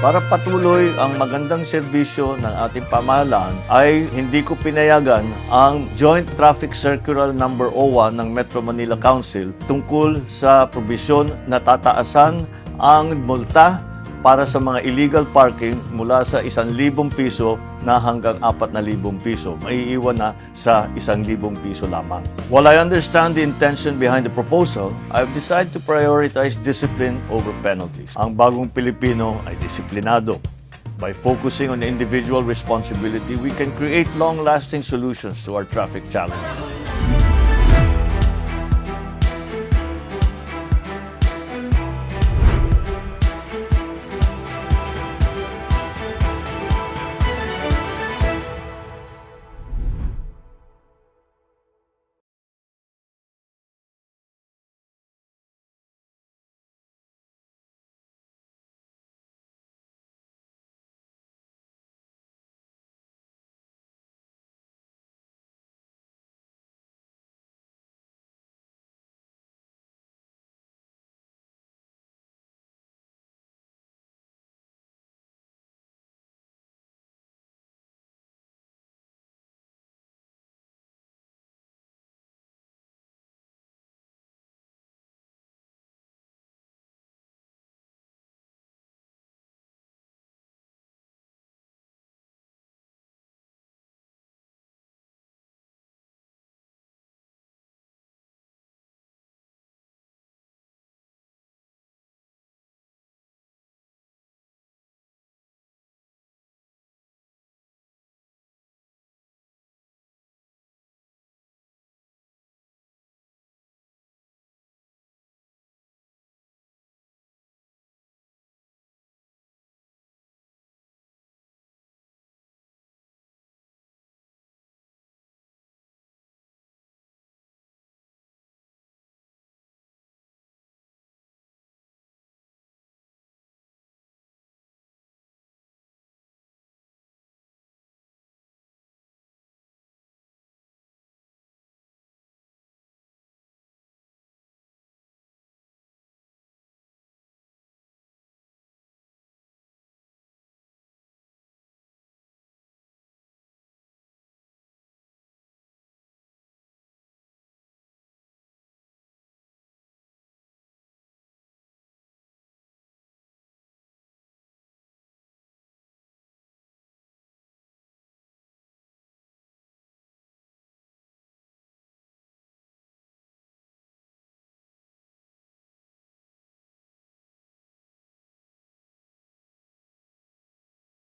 Para patuloy ang magandang serbisyo ng ating pamahalaan ay hindi ko pinayagan ang Joint Traffic Circular number 01 ng Metro Manila Council tungkol sa probisyon na tataasan ang multa para sa mga illegal parking mula sa 1,000 piso na hanggang 4,000 piso. Maiiwan na sa 1,000 piso lamang. While I understand the intention behind the proposal, I've decided to prioritize discipline over penalties. Ang bagong Pilipino ay disiplinado. By focusing on individual responsibility, we can create long-lasting solutions to our traffic challenges.